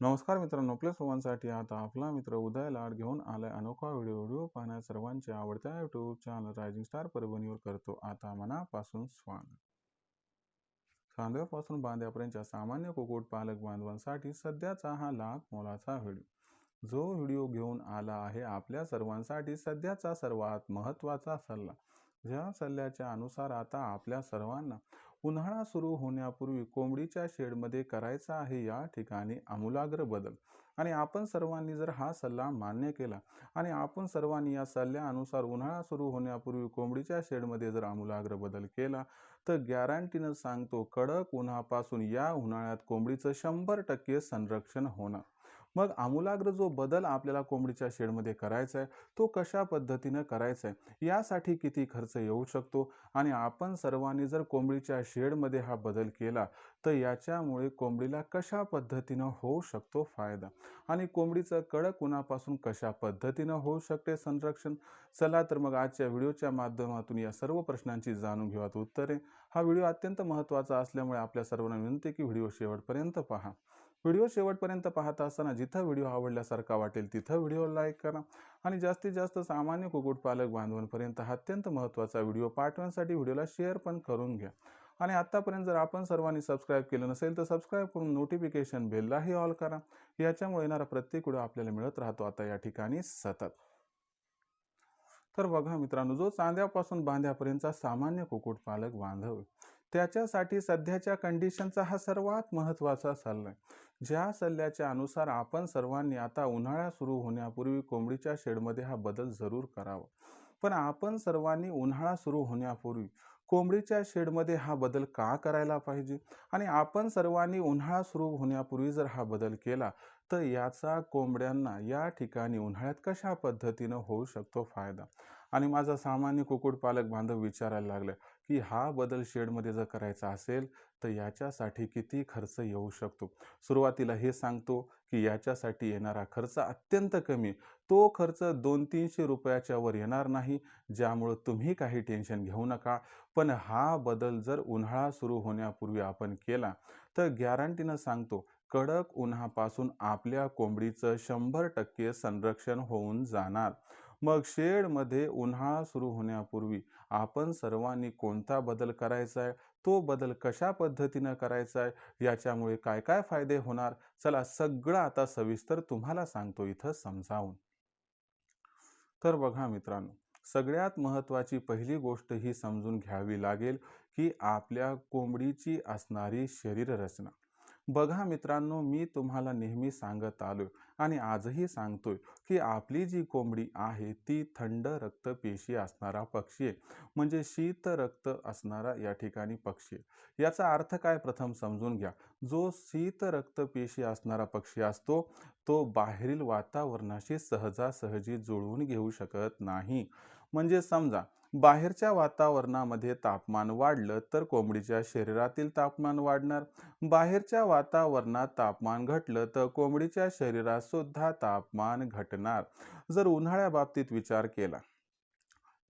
नमस्कार मित्रांनो प्लस सर्वांसाठी आता आपला मित्र उदय लाड घेऊन आलाय अनोखा व्हिडिओ व्हिडिओ पाहण्यास सर्वांच्या आवडत्या युट्यूब चॅनल रायझिंग स्टार परभणीवर करतो आता मनापासून स्वागत. खांद्यापासून बांध्यापर्यंतच्या सामान्य कुकुट पालक बांधवांसाठी सध्याचा हा लाख मोलाचा व्हिडिओ. जो व्हिडिओ घेऊन आला आहे आपल्या सर्वांसाठी सध्याचा सर्वात महत्त्वाचा सल्ला. ज्या सल्ल्याच्या अनुसार आता आपल्या सर्वांना उन्हाळा सुरू होण्यापूर्वी कोंबडीच्या शेडमध्ये करायचा आहे या ठिकाणी आमूलाग्र बदल. आणि आपण सर्वांनी जर हा सल्ला मान्य केला आणि आपण सर्वांनी या सल्ल्यानुसार उन्हाळा सुरू होण्यापूर्वी कोंबडीच्या शेडमध्ये जर आमूलाग्र बदल केला तर गॅरंटीनं सांगतो कडक उन्हापासून या उन्हाळ्यात कोंबडीचं शंभर टक्के संरक्षण होणार. मग आमूलाग्र जो बदल आपल्याला कोंबडीच्या शेडमध्ये करायचा आहे तो कशा पद्धतीनं करायचा आहे यासाठी किती खर्च येऊ शकतो? आणि आपण सर्वांनी जर कोंबडीच्या शेडमध्ये हा बदल केला तर याच्यामुळे कोंबडीला कशा पद्धतीनं होऊ शकतो फायदा? आणि कोंबडीचं कडक उन्हापासून कशा पद्धतीनं होऊ शकते संरक्षण? चला तर मग आजच्या व्हिडिओच्या माध्यमातून या सर्व प्रश्नांची जाणून घेऊयात उत्तरे. हा व्हिडिओ अत्यंत महत्त्वाचा असल्यामुळे आपल्या सर्वांना विनंती की व्हिडिओ शेवटपर्यंत पहा. व्हिडिओ शेवटपर्यंत पाहत असताना जिथं व्हिडिओ आवडल्यासारखा वाटेल तिथं व्हिडिओ लाईक करा. आणि जास्तीत जास्त सामान्य कुक्कुटपालक बांधवांपर्यंत हा अत्यंत महत्त्वाचा व्हिडिओ पाठवण्यासाठी व्हिडिओला शेअर पण करून घ्या. आणि आत्तापर्यंत जर आपण सर्वांनी सबस्क्राईब केलं नसेल तर सबस्क्राईब करून नोटिफिकेशन बेललाही ऑल करा. याच्यामुळे येणारा प्रत्येक व्हिडिओ आपल्याला मिळत राहतो. आता या ठिकाणी सतत. तर बघा मित्रांनो जो चांद्यापासून बांध्यापर्यंतचा सामान्य कुक्कुटपालक बांधव त्याच्यासाठी सध्याच्या कंडिशनचा हा सर्वात महत्त्वाचा सल्ला आहे. ज्या सल्ल्याच्या अनुसार आपण सर्वांनी आता उन्हाळा सुरू होण्यापूर्वी कोंबडीच्या शेडमध्ये हा बदल जरूर करावा. पण आपण सर्वांनी उन्हाळा सुरू होण्यापूर्वी कोंबडीच्या शेडमध्ये हा बदल का करायला पाहिजे? आणि आपण सर्वांनी उन्हाळा सुरू होण्यापूर्वी जर हा बदल केला तर याचा कोंबड्यांना या ठिकाणी उन्हाळ्यात कशा पद्धतीनं होऊ शकतो फायदा? आणि माझा सामान्य कुक्कुटपालक बांधव विचारायला लागले की हा बदल शेडमध्ये जर करायचा असेल तर याच्यासाठी किती खर्च येऊ शकतो? सुरुवातीला हे सांगतो की याच्यासाठी येणारा खर्च अत्यंत कमी. तो खर्च दोन तीनशे रुपयाच्या वर येणार नाही ज्यामुळं तुम्ही काही टेन्शन घेऊ नका. पण हा बदल जर उन्हाळा सुरू होण्यापूर्वी आपण केला तर गॅरंटीनं सांगतो कडक उन्हापासून आपल्या कोंबडीचं शंभर टक्के संरक्षण होऊन जाणार. मग शेडमध्ये उन्हाळा सुरू होण्यापूर्वी आपण सर्वांनी कोणता बदल करायचा आहे? तो बदल कशा पद्धतीनं करायचा आहे? याच्यामुळे काय काय फायदे होणार? चला सगळं आता सविस्तर तुम्हाला सांगतो इथं समजावून. तर बघा मित्रांनो सगळ्यात महत्त्वाची पहिली गोष्ट ही समजून घ्यावी लागेल की आपल्या कोंबडीची असणारी शरीर रचना बघा मित्रांनो मी तुम्हाला नेहमी सांगत आलो आणि आजही सांगतोय की आपली जी कोंबडी आहे ती थंड रक्तपेशी असणारा पक्षी आहे. म्हणजे शीत रक्त असणारा या ठिकाणी पक्षी आहे. याचा अर्थ काय प्रथम समजून घ्या. जो शीत रक्तपेशी असणारा पक्षी असतो तो बाहेरील वातावरणाशी सहजासहजी जुळवून घेऊ शकत नाही. म्हणजे समजा बाहेरच्या वातावरणामध्ये तापमान वाढलं तर कोंबडीच्या शरीरातील तापमान वाढणार. बाहेरच्या वातावरणात तापमान घटलं तर कोंबडीच्या शरीरात सुद्धा तापमान घटणार. जर उन्हाळ्याबाबतीत विचार केला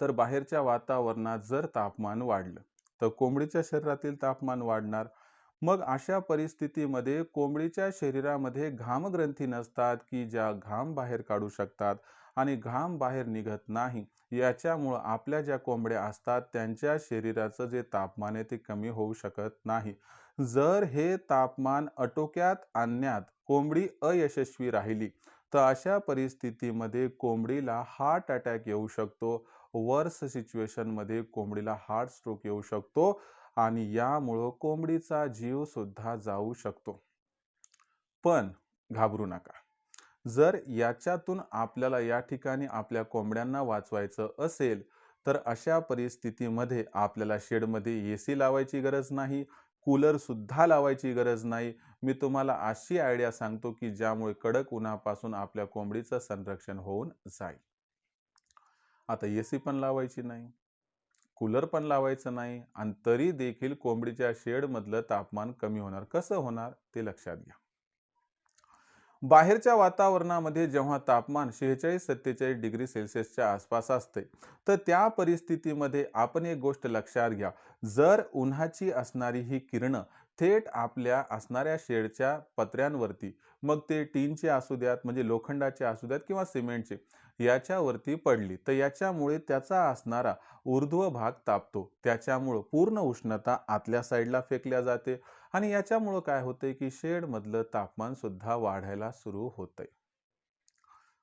तर बाहेरच्या वातावरणात जर तापमान वाढलं तर कोंबडीच्या शरीरातील तापमान वाढणार. मग अशा परिस्थितीमध्ये कोंबडीच्या शरीरामध्ये घामग्रंथी नसतात की ज्या घाम बाहेर काढू शकतात आणि घाम बाहेर निघत नाही. याच्यामुळं आपल्या ज्या कोंबड्या असतात त्यांच्या शरीराचं जे तापमान आहे ते कमी होऊ शकत नाही. जर हे तापमान आटोक्यात आणण्यात कोंबडी अयशस्वी राहिली तर अशा परिस्थितीमध्ये कोंबडीला हार्ट अटॅक येऊ शकतो. वर्स सिच्युएशनमध्ये कोंबडीला हार्ट स्ट्रोक येऊ शकतो आणि यामुळं कोंबडीचा जीव सुद्धा जाऊ शकतो. पण घाबरू नका. जर याच्यातून आपल्याला या ठिकाणी आपल्या कोंबड्यांना वाचवायचं असेल तर अशा परिस्थितीमध्ये आपल्याला शेडमध्ये ए सी लावायची गरज नाही कूलरसुद्धा लावायची गरज नाही. मी तुम्हाला अशी आयडिया सांगतो की ज्यामुळे कडक उन्हापासून आपल्या कोंबडीचं संरक्षण होऊन जाईल. आता ए सी पण लावायची नाही कूलर पण लावायचं नाही आणि तरी देखील कोंबडीच्या शेडमधलं तापमान कमी होणार. कसं होणार ते लक्षात घ्या. बाहेरच्या वातावरणामध्ये जेव्हा तापमान शेहेचाळीस सत्तेचाळीस डिग्री सेल्सिअसच्या आसपास असते तर त्या परिस्थितीमध्ये आपण एक गोष्ट लक्षात घ्या. जर उन्हाची असणारी ही किरणं थेट आपल्या असणाऱ्या शेडच्या पत्र्यांवरती मग ते टीनचे असू द्यात म्हणजे लोखंडाचे असू द्यात किंवा सिमेंटचे याच्यावरती पडली. तर याच्यामुळे त्याचा असणारा ऊर्ध्व भाग तापतो. त्याच्यामुळं पूर्ण उष्णता आतल्या साईडला फेकल्या जाते आणि याच्यामुळं काय होतंय की शेडमधलं तापमान सुद्धा वाढायला सुरू होतंय.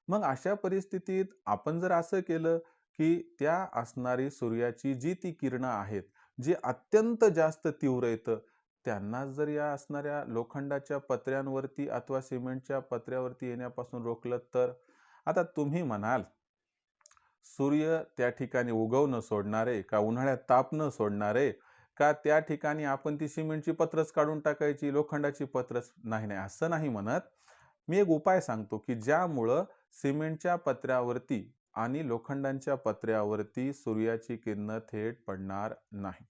मग अशा परिस्थितीत आपण जर असं केलं की त्या असणारी सूर्याची जी ती किरणं आहेत जी अत्यंत जास्त तीव्र येतं त्यांना जर या असणाऱ्या लोखंडाच्या पत्र्यांवरती अथवा सिमेंटच्या पत्र्यावरती येण्यापासून रोखलं तर? आता तुम्ही म्हणाल सूर्य त्या ठिकाणी उगवणं सोडणारे का उन्हाळ्यात तापणं सोडणारे का त्या ठिकाणी आपण ती सिमेंटची पत्रच काढून टाकायची लोखंडाची पत्रच? नाही नाही असं नाही म्हणत. मी एक उपाय सांगतो की ज्यामुळं सिमेंटच्या पत्र्यावरती आणि लोखंडांच्या पत्र्यावरती सूर्याची किरणं थेट पडणार नाही.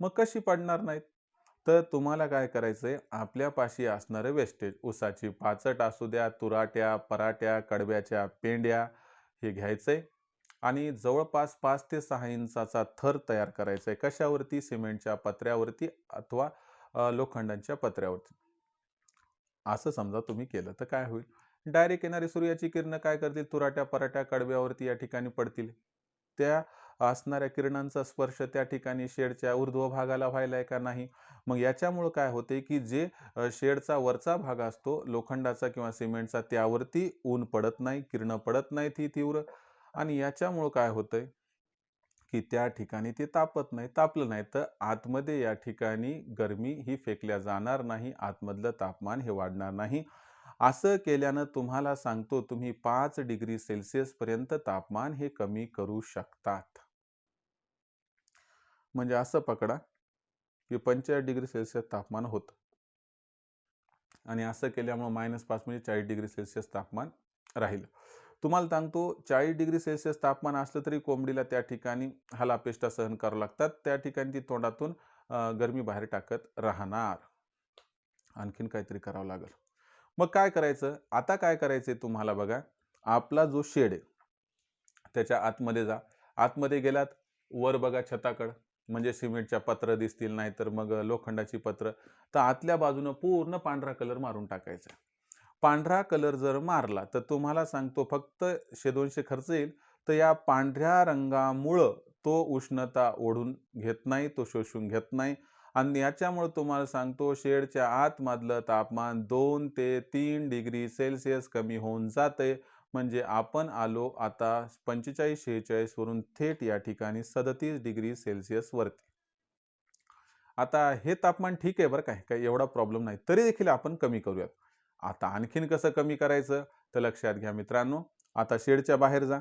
मग कशी पडणार नाहीत? तर तुम्हाला काय करायचं आहे आपल्यापाशी असणारं वेस्टेज ऊसाची पाचट असू द्या तुराट्या पराट्या कडब्याच्या पेंड्या हे घ्यायचं आहे आणि जवळपास पाच ते सहा इंचाचा थर तयार करायचा आहे कशावरती? सिमेंटच्या पत्र्यावरती अथवा लोखंडांच्या पत्र्यावरती. असं समजा तुम्ही केलं तर काय होईल? डायरेक्ट येणारी सूर्याची किरणं काय करतील? तुराट्या पराट्या कडब्यावरती या ठिकाणी पडतील. त्या असणाऱ्या किरणांचा स्पर्श त्या ठिकाणी शेडच्या ऊर्ध्व भागाला व्हायला आहे का नाही? मग याच्यामुळं काय होते की जे शेडचा वरचा भाग असतो लोखंडाचा किंवा सिमेंटचा त्यावरती ऊन पडत नाही किरणं पडत नाही ती तीव्र. आणि याच्यामुळं काय होतंय की त्या ठिकाणी ते तापत नाही तापलं नाही. तर आतमध्ये या ठिकाणी गरमी ही फेकल्या जाणार नाही आतमधलं तापमान हे वाढणार नाही. असं केल्यानं तुम्हाला सांगतो तुम्ही पाच डिग्री सेल्सिअसपर्यंत तापमान हे कमी करू शकतात. म्हणजे असं पकडा की पंचेचाळीस डिग्री सेल्सिअस तापमान होतं. आणि असं केल्यामुळं मायनस पाच म्हणजे चाळीस डिग्री सेल्सिअस तापमान राहिलं. तुम्हाला सांगतो चाळीस डिग्री सेल्सिअस तापमान असलं तरी कोंबडीला त्या ठिकाणी हलापेष्टा सहन करावं लागतात. त्या ठिकाणी ती तोंडातून गरमी बाहेर टाकत राहणार. आणखीन काहीतरी करावं लागेल. मग काय करायचं? आता काय करायचं तुम्हाला बघा? आपला जो शेड आहे त्याच्या आतमध्ये जा. आतमध्ये गेलात वर बघा छताकडं. म्हणजे सिमेंटच्या पत्र दिसतील नाही तर मग लोखंडाची पत्र. तर आतल्या बाजूनं पूर्ण पांढरा कलर मारून टाकायचा. पांढरा कलर जर मारला तर तुम्हाला सांगतो फक्त शे दोनशे खर्च येईल. तर या पांढऱ्या रंगामुळं तो उष्णता ओढून घेत नाही तो शोषून घेत नाही. आणि याच्यामुळे तुम्हाला सांगतो शेडच्या आतमधलं तापमान दोन ते तीन डिग्री सेल्सिअस कमी होऊन जाते म्हणजे आपण आलो आता पंचेचाळीस शेहेचाळीसवरून थेट या ठिकाणी सदतीस डिग्री सेल्सिअस वरती. आता हे तापमान ठीक आहे बरं काय काही एवढा प्रॉब्लेम नाही तरी देखील आपण कमी करूयात. आता आणखीन कसं कमी करायचं? तर लक्षात घ्या मित्रांनो आता शेडच्या बाहेर जा.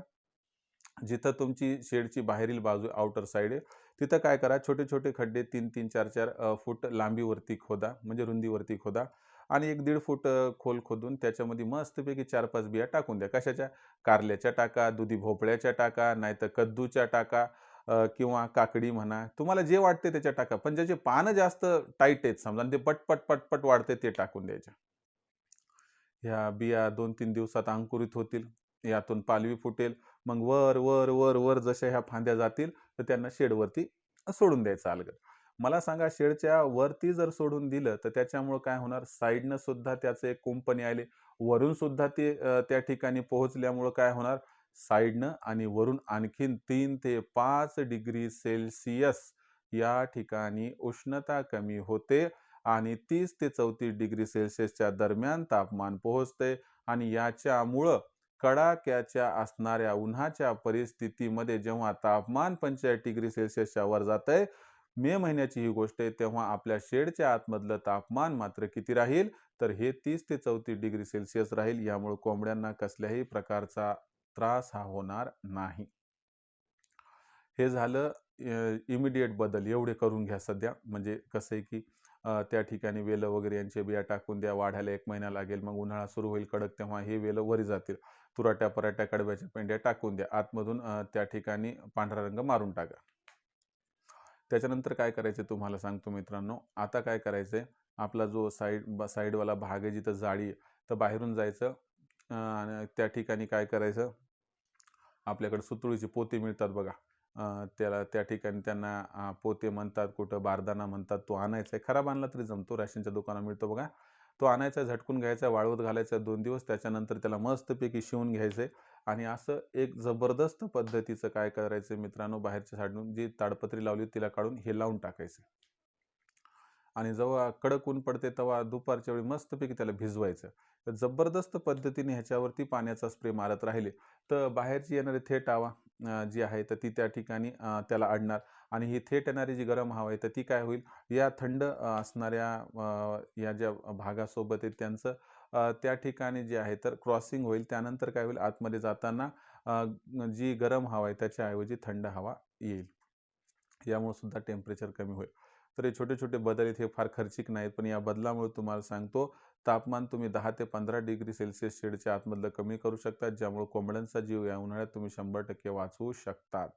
जिथं तुमची शेडची बाहेरील बाजू आउटर साईड आहे तिथं काय करा छोटे छोटे खड्डे तीन तीन चार चार फूट लांबीवरती खोदा म्हणजे रुंदीवरती खोदा. आणि एक दीड फूट खोल खोदून त्याच्यामध्ये मस्तपैकी चार पाच बिया टाकून द्या. कशाच्या? कारल्याच्या टाका दुधी भोपळ्याच्या टाका नाहीतर कद्दूच्या टाका किंवा काकडी म्हणा. तुम्हाला जे वाटते त्याच्या टाका. पण ज्याचे पानं जास्त टाईट आहेत समजा ते पटपट पटपट वाढते ते टाकून द्यायच्या. ह्या बिया दोन तीन दिवसात अंकुरित होतील यातून पालवी फुटेल मग वर वर वर वर जशा ह्या फांद्या जातील तर त्यांना शेडवरती सोडून द्यायचं अलगद. मला सांगा शेडच्या वरती जर सोडून दिलं तर त्याच्यामुळं काय होणार? साईडनं सुद्धा त्याचे एक कुंपणी आले. वरून सुद्धा ते त्या ठिकाणी पोहोचल्यामुळं काय होणार? साईडनं आणि वरून आणखीन तीन ते पाच डिग्री सेल्सिअस या ठिकाणी उष्णता कमी होते आणि तीस ते चौतीस डिग्री सेल्सिअसच्या दरम्यान तापमान पोहोचते आणि याच्यामुळं कडाक्याच्या असणाऱ्या उन्हाच्या परिस्थितीमध्ये जेव्हा तापमान पंचेचाळीस डिग्री सेल्सिअसच्या वर जात आहे मे महिन्याची ही गोष्ट आहे तेव्हा आपल्या शेडच्या आतमधलं तापमान मात्र किती राहील? तर हे तीस ते चौतीस डिग्री सेल्सिअस राहील. यामुळे कोंबड्यांना कसल्याही प्रकारचा त्रास हा होणार नाही. हे झालं इमिडिएट बदल. एवढे करून घ्या सध्या. म्हणजे कसं आहे की त्या ठिकाणी वेलं वगैरे यांचे बिया टाकून द्या. वाढायला एक महिना लागेल मग उन्हाळा सुरू होईल कडक. तेव्हा हे वेलं वरी जातील. तुराट्या पराट्या कडब्याच्या पेंड्या टाकून द्या. आतमधून त्या ठिकाणी पांढरा रंग मारून टाका. त्याच्यानंतर काय करायचं तुम्हाला सांगतो मित्रांनो. आता काय करायचंय आपला जो साईड साईडवाला भाग आहे जिथं जाळी तर बाहेरून जायचं. आणि त्या ठिकाणी काय करायचं आपल्याकडे सुतळीचे पोते मिळतात बघा. त्याला त्या ठिकाणी त्यांना पोते म्हणतात कुठं बारदाना म्हणतात तो आणायचा आहे. खराब आणला तरी जमतो राशनच्या दुकानात मिळतो बघा. तो आणायचा झटकून घ्यायचा वाळवत घालायचा दोन दिवस त्याच्यानंतर त्याला मस्तपैकी शिवून घ्यायचं आणि असं एक जबरदस्त पद्धतीचं काय करायचं मित्रांनो? बाहेरच्या साडून जी ताडपत्री लावली तिला काढून हे लावून टाकायचं. आणि जेव्हा कडक ऊन पडते तेव्हा दुपारच्या वेळी मस्तपैकी त्याला भिजवायचं. तर जबरदस्त पद्धतीने ह्याच्यावरती पाण्याचा स्प्रे मारत राहिले. तर बाहेरची येणारी थेट हवा जी आहे तर ती त्या ठिकाणी त्याला अडणार आणि ही थेट येणारी जी गरम हवा आहे तर ती काय होईल? या थंड असणाऱ्या अं, या ज्या भागासोबत आहे त्यांचं त्या ठिकाणी जे आहे तर क्रॉसिंग होईल. त्यानंतर काय होईल? आतमध्ये जाताना जी गरम हवा आहे त्याच्याऐवजी थंड हवा येईल. यामुळे सुद्धा टेम्परेचर कमी होईल. तर हे छोटे छोटे बदल इथे हे फार खर्चिक नाहीत पण या बदलामुळे तुम्हाला सांगतो तापमान तुम्ही दहा ते पंधरा डिग्री सेल्सिअस शेडच्या आतमधलं कमी करू शकता ज्यामुळे कोंबड्यांचा जीव या उन्हाळ्यात तुम्ही शंभर टक्के वाचवू शकतात.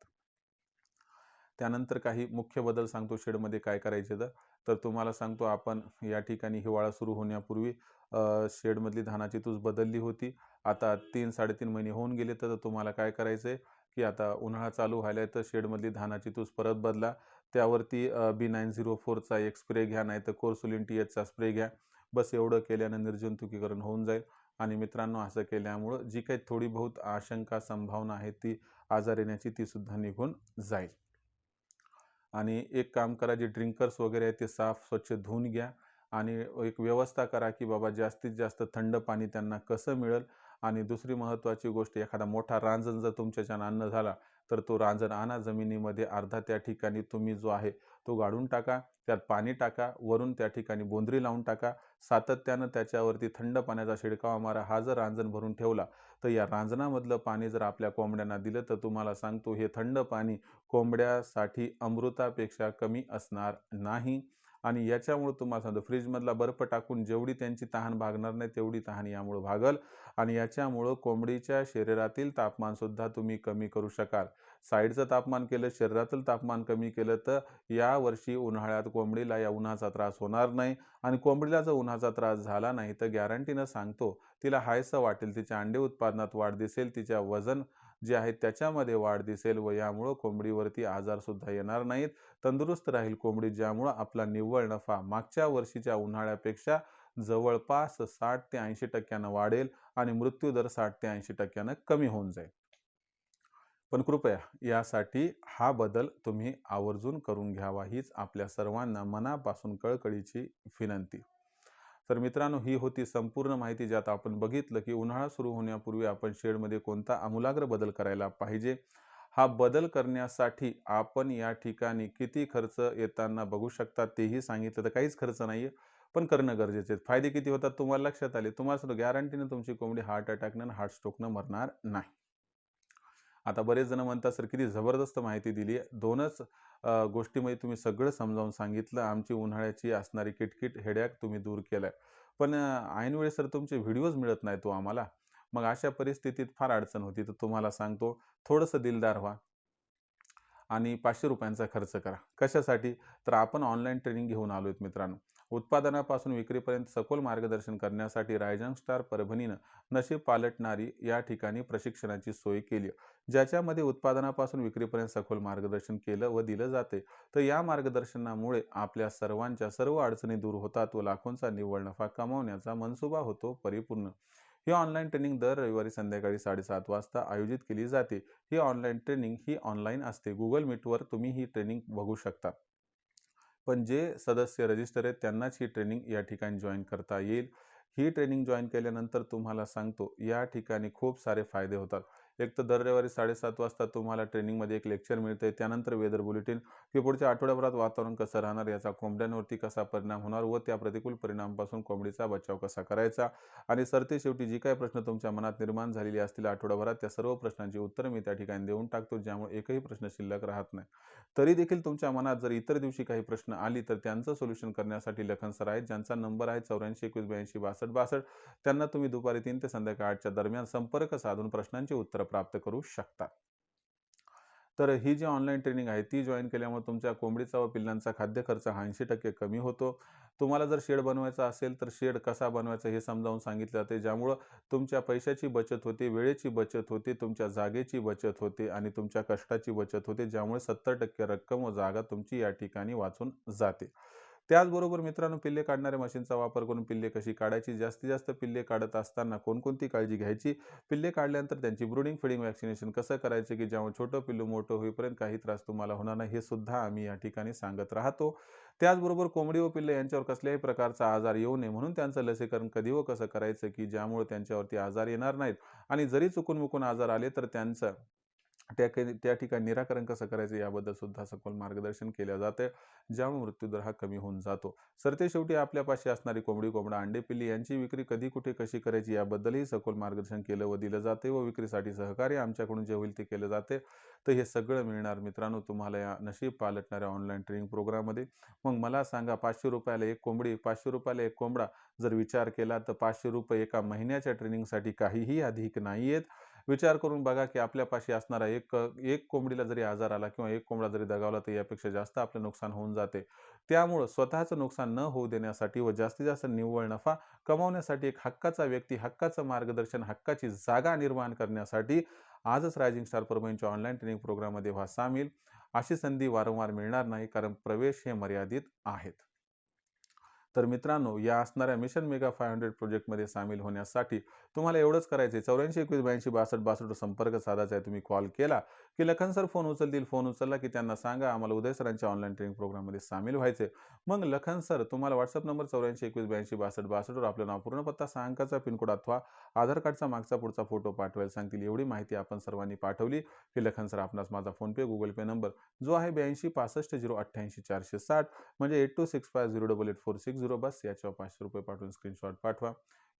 त्यानंतर काही मुख्य बदल सांगतो शेडमध्ये काय करायचे तर. तर तुम्हाला सांगतो आपण या ठिकाणी हिवाळा सुरू होण्यापूर्वी शेडमधली धानाची तूस बदलली होती. आता तीन साडेतीन महिने होऊन गेले तर तुम्हाला काय करायचं आहे की आता उन्हाळा चालू व्हायला आहे तर शेडमधली धानाची तूस परत बदला. त्यावरती बी नाईन झिरो फोरचा एक स्प्रे घ्या नाही तर कोर्सुलिन टी एचचा स्प्रे घ्या. बस एवढं केल्यानं निर्जंतुकीकरण होऊन जाईल. आणि मित्रांनो असं केल्यामुळं जी काही थोडी बहुत आशंका संभावना आहे ती आजार येण्याची तीसुद्धा निघून जाईल. आणि एक काम करा जे ड्रिंकर्स वगैरे आहेत ते साफ स्वच्छ धुवून घ्या आणि एक व्यवस्था करा की बाबा जास्तीत जास्त थंड पाणी त्यांना कसं मिळेल. आणि दुसरी महत्त्वाची गोष्ट एखादा मोठा रांजण जर तुमच्याच्यानं अन्न झाला तर तो रांजण आणा जमिनीमध्ये अर्धा त्या ठिकाणी तुम्ही जो आहे तो गाडून टाका त्यात पाणी टाका वरून त्या ठिकाणी बोंदरी लावून टाका. सातत्यानं त्याच्यावरती थंड पाण्याचा शिडकावा मारा हा जर रांजण भरून ठेवला तर या रांजणामधलं पाणी जर आपल्या कोंबड्यांना दिलं तर तुम्हाला सांगतो हे थंड पाणी कोंबड्यासाठी अमृतापेक्षा कमी असणार नाही. आणि याच्यामुळं तुम्हाला सांगतो फ्रीजमधला बर्फ टाकून जेवढी त्यांची तहान भागणार नाही तेवढी तहान यामुळं भागल. आणि याच्यामुळं कोंबडीच्या शरीरातील तापमानसुद्धा तुम्ही कमी करू शकाल. साईडचं तापमान केलं शरीरातील तापमान कमी केलं तर यावर्षी उन्हाळ्यात कोंबडीला या उन्हाचा त्रास होणार नाही. आणि कोंबडीला जर उन्हाचा त्रास झाला नाही तर गॅरंटीनं सांगतो तिला हायसं वाटेल तिच्या अंडे उत्पादनात वाढ दिसेल तिच्या वजन जे आहे त्याच्यामध्ये वाढ दिसेल व यामुळं कोंबडीवरती आजारसुद्धा येणार नाहीत. तंदुरुस्त राहील कोंबडी ज्यामुळं आपला निव्वळ नफा मागच्या वर्षीच्या उन्हाळ्यापेक्षा जवळपास साठ ते ऐंशी टक्क्यानं वाढेल आणि मृत्यूदर साठ ते ऐंशी टक्क्यानं कमी होऊन जाईल. पण कृपया यासाठी हा बदल तुम्ही आवर्जून करून घ्यावा हीच आपल्या सर्वांना मनापासून कळकळीची विनंती. तर मित्रांनो ही होती संपूर्ण माहिती ज्यात आपण बघितलं की उन्हाळा सुरू होण्यापूर्वी आपण शेडमध्ये कोणता आमूलाग्र बदल करायला पाहिजे? हा बदल करण्यासाठी आपण या ठिकाणी किती खर्च येताना बघू शकता तेही सांगितलं तर काहीच खर्च नाही आहे पण करणं गरजेचे आहे. फायदे किती होतात तुम्हाला लक्षात आले तुम्हाला सुद्धा गॅरंटीनं तुमची कोंबडी हार्ट अटॅकनं हार्ट स्ट्रोकनं मरणार नाही. आता बरेच जण म्हणतात सर किती जबरदस्त माहिती दिली. आहे दोनच गोष्टीमध्ये तुम्ही सगळं समजावून सांगितलं. आमची उन्हाळ्याची असणारी किटकिट हेड्याक तुम्ही दूर केलं पण अ, ऐनवेळी सर तुमचे व्हिडिओज मिळत नाही तो हो आम्हाला. मग अशा परिस्थितीत फार अडचण होती. तर तुम्हाला सांगतो थोडंसं दिलदार व्हा आणि पाचशे रुपयांचा खर्च करा. कशासाठी? तर आपण ऑनलाईन ट्रेनिंग घेऊन आलो आहेत मित्रांनो. उत्पादनापासून विक्रीपर्यंत सखोल मार्गदर्शन करण्यासाठी रायझन स्टार परभणीनं नशीब पालटणारी या ठिकाणी प्रशिक्षणाची सोय केली. ज्याच्यामध्ये उत्पादनापासून विक्रीपर्यंत सखोल मार्गदर्शन केलं व दिलं जाते. तर या मार्गदर्शनामुळे आपल्या सर्वांच्या सर्व अडचणी दूर होतात व लाखोंचा निव्वळ नफा कमावण्याचा मनसुबा होतो परिपूर्ण. ही ऑनलाईन ट्रेनिंग दर रविवारी संध्याकाळी साडेसात वाजता आयोजित केली जाते. ही ऑनलाईन ट्रेनिंग ही ऑनलाईन असते. गुगल मीटवर तुम्ही ही ट्रेनिंग बघू शकता. पण जे सदस्य रजिस्टर आहेत त्यांनाच ही ट्रेनिंग या ठिकाणी जॉईन करता येईल. ही ट्रेनिंग जॉईन केल्यानंतर तुम्हाला सांगतो या ठिकाणी खूप सारे फायदे होतात. एक तर दर रविवारी साडेसात वाजता तुम्हाला ट्रेनिंगमध्ये एक लेक्चर मिळते त्यानंतर वेदर बुलेटिन. की पुढच्या आठवड्याभरात वातावरण कसं राहणार याचा कोंबड्यांवरती कसा परिणाम होणार व त्या प्रतिकूल परिणामापासून कोंबडीचा बचाव कसा करायचा? आणि सरते शेवटी जी काही प्रश्न तुमच्या मनात निर्माण झालेली असतील आठवड्याभरात त्या सर्व प्रश्नांची उत्तरं मी त्या ठिकाणी देऊन टाकतो ज्यामुळे एकही प्रश्न शिल्लक राहत नाही. तरी देखील तुमच्या मनात जर इतर दिवशी काही प्रश्न आली तर त्यांचं सोल्युशन करण्यासाठी लखन सर आहेत ज्यांचा नंबर आहे चौऱ्याऐंशी एकवीस ब्याऐंशी बासष्ट बासष्ट. त्यांना तुम्ही दुपारी तीन ते संध्याकाळच्या दरम्यान संपर्क साधून प्रश्नांची उत्तरं प्राप्त करू शकता तर ही जी ऑनलाईन ट्रेनिंग आहे ती जॉईन केल्यामुळे तुमच्या कोंबडीचा व पिल्लांचा खाद्य खर्च हा ऐंशी टक्के कमी होतो. तुम्हाला जर शेड बनवायचा असेल तर शेड कसा बनवायचा हे समजावून सांगितलं जाते ज्यामुळं तुमच्या पैशाची बचत होते वेळेची बचत होते तुमच्या जागेची बचत होते आणि तुमच्या कष्टाची बचत होते ज्यामुळे सत्तर टक्के रक्कम व जागा तुमची या ठिकाणी वाचून जाते. त्याचबरोबर मित्रांनो पिल्ले काढणाऱ्या मशीनचा वापर करून पिल्ले कशी काढायची? जास्तीत जास्त पिल्ले काढत असताना कोणकोणती काळजी घ्यायची? पिल्ले काढल्यानंतर त्यांची ब्रुडिंग फिडिंग वॅक्सिनेशन कसं करायचं? की जेव्हा छोटं पिल्लू मोठं होईपर्यंत काही त्रास तुम्हाला होणार नाही हे सुद्धा आम्ही या ठिकाणी सांगत राहतो. त्याचबरोबर कोंबडी व पिल्ले यांच्यावर कसल्याही प्रकारचा आजार येऊ नये म्हणून त्यांचं लसीकरण कधी व कसं करायचं? की ज्यामुळे त्यांच्यावरती आजार येणार नाहीत? आणि जरी चुकून मुकून आजार आले तर त्यांचं त्या त्या ठिकाणी निराकरण कसं करायचं याबद्दल सुद्धा सखोल मार्गदर्शन केलं जाते ज्यामुळे मृत्यूदर हा कमी होऊन जातो. सरते शेवटी आपल्यापाशी असणारी कोंबडी कोंबडा अंडे पिल्ली यांची विक्री कधी कुठे कशी करायची याबद्दलही सखोल मार्गदर्शन केलं व दिलं जाते व विक्रीसाठी सहकार्य आमच्याकडून जे होईल ते केलं जाते. तर हे सगळं मिळणार मित्रांनो तुम्हाला या नशीब पालटणाऱ्या ऑनलाईन ट्रेनिंग प्रोग्राममध्ये मग मला सांगा पाचशे रुपयाला एक कोंबडी पाचशे रुपयाला एक कोंबडा जर विचार केला तर पाचशे रुपये एका महिन्याच्या ट्रेनिंगसाठी काहीही अधिक नाही आहेत विचार करून बघा की आपल्यापाशी असणारा एक एक कोंबडीला जरी आजार आला किंवा एक कोंबडा जरी दगावला तर यापेक्षा जास्त आपलं नुकसान होऊन जाते. त्यामुळं स्वतःचं नुकसान न होऊ देण्यासाठी व जास्तीत जास्त निव्वळ नफा कमावण्यासाठी एक हक्काचा व्यक्ती हक्काचं मार्गदर्शन हक्काची जागा निर्माण करण्यासाठी आजच रायझिंग स्टार परभणीच्या ऑनलाईन ट्रेनिंग प्रोग्राममध्ये व्हा सामील. अशी संधी वारंवार मिळणार नाही कारण प्रवेश हे मर्यादित आहेत. तर मित्रांनो या असणाऱ्या मिशन मेगा फाय हंड्रेड प्रोजेक्टमध्ये सामील होण्यासाठी तुम्हाला एवढंच करायचं आहे चौऱ्याऐंशी एकवीस ब्याऐंशी बासष्ट बासष्ट संपर्क साधायचा आहे. तुम्ही कॉल केला की लखन सर फोन उचलतील फोन उचलला की त्यांना सांगा. आम्हाला उदय सरांच्या ऑनलाईन ट्रेनिंग प्रोग्राममध्ये सामील व्हायचे मग लखन सर तुम्हाला व्हॉट्सअप नंबर चौऱ्याऐंशी एकवीस ब्याऐंशी बासष्ट बासष्टवर आपलं नाव पूर्ण पत्ता सहा अंकाचा पिनकोड अथवा आधार कार्डचा मागचा पुढचा फोटो पाठवायला सांगतील. एवढी माहिती आपण सर्वांनी पाठवली. की लखन सर आपणास माझा फोनपे गुगल पे नंबर जो आहे ब्याऐंशी पासष्ट झिरो अठ्ठ्याऐंशी चारशे साठ म्हणजे eight two six five zero double eight four six zero बस याच्यावर पाचशे रुपये पाठवून स्क्रीनशॉट पाठवा.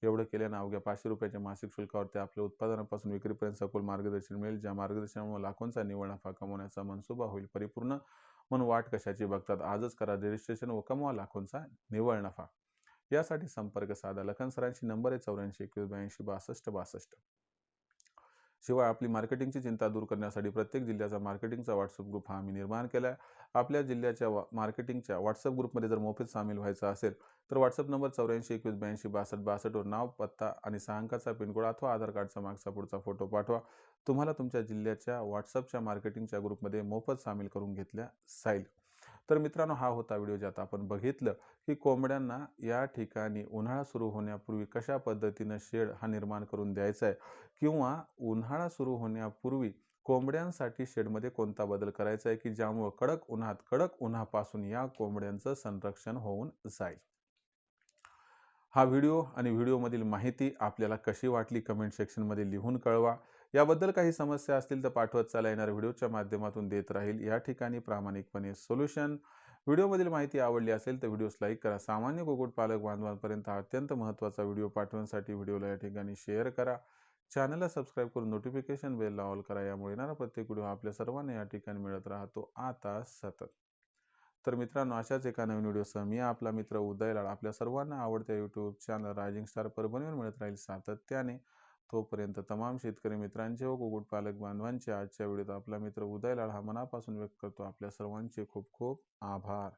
एवढं केल्यानं अवघ्या पाचशे रुपयाच्या मासिक शुल्कावरती आपल्या उत्पादनापासून विक्रीपर्यंत सखोल मार्गदर्शन मिळेल ज्या मार्गदर्शनामुळे लाखोंचा निवड नफा कमवण्याचा मनसुबा होईल परिपूर्ण. म्हणून वाट कशाची बघतात? आजच करा रजिस्ट्रेशन व कमवा लाखोंचा निवळ नफा. यासाठी संपर्क साधा. लखन सरांशी नंबर आहे चौऱ्याऐंशी एकवीस ब्याऐंशी बासष्ट बासष्ट. शिवाय आपली मार्केटिंगची चिंता दूर करण्यासाठी प्रत्येक जिल्ह्याचा मार्केटिंगचा व्हॉट्सअप ग्रुप हा आम्ही निर्माण केला आहे आपल्या जिल्ह्याच्या वा मार्केटिंगच्या व्हॉट्सअप ग्रुपमध्ये जर मोफत सामील व्हायचं असेल तर व्हॉट्सअप नंबर चौऱ्याऐंशी एकवीस ब्याऐंशी बासष्ट बासष्टवर नाव पत्ता आणि सहा अंकाचा पिनकोड अथवा आधार कार्डचा मागचा पुढचा फोटो पाठवा. तुम्हाला तुमच्या जिल्ह्याच्या व्हॉट्सअपच्या मार्केटिंगच्या ग्रुपमध्ये मोफत सामील करून घेतल्या जाईल. तर मित्रांनो हा होता व्हिडिओ ज्यात आपण बघितलं की कोंबड्यांना या ठिकाणी उन्हाळा सुरू होण्यापूर्वी कशा पद्धतीनं शेड हा निर्माण करून द्यायचा आहे किंवा उन्हाळा सुरू होण्यापूर्वी कोंबड्यांसाठी शेडमध्ये कोणता बदल करायचा आहे की ज्यामुळं कडक उन्हात कडक उन्हापासून या कोंबड्यांचं संरक्षण होऊन जाईल? हा व्हिडिओ आणि व्हिडिओमधील माहिती आपल्याला कशी वाटली कमेंट सेक्शनमध्ये लिहून कळवा. याबद्दल काही समस्या असतील तर पाठवत चाला येणार व्हिडिओच्या माध्यमातून देत राहील. या ठिकाणी प्रामाणिकपणे सोल्युशन. व्हिडिओमधील माहिती आवडली असेल तर व्हिडिओस लाईक करा. सामान्य कुक्कुटपालक बांधवांपर्यंत अत्यंत महत्त्वाचा व्हिडिओ पाठवण्यासाठी व्हिडिओला या ठिकाणी शेअर करा. चॅनलला सबस्क्राईब करून नोटिफिकेशन बेलला ऑल करा. यामुळे येणारा प्रत्येक व्हिडिओ आपल्या सर्वांना या ठिकाणी मिळत राहतो. आता सतत. तर मित्रांनो अशाच एका नवीन व्हिडिओसह मी आपला मित्र उदय लाड आपल्या सर्वांना आवडत्या यूट्यूब चॅनल रायझिंग स्टार परभणीवर मिळत राहील सातत्याने. तोपर्यंत तमाम शेतकरी मित्रांचे व कुक्कुटपालक बांधवांचे आजच्या व्हिडिओत आपला मित्र उदय लाड हा मनापासून व्यक्त करतो. आपल्या सर्वांचे खूप खूप आभार.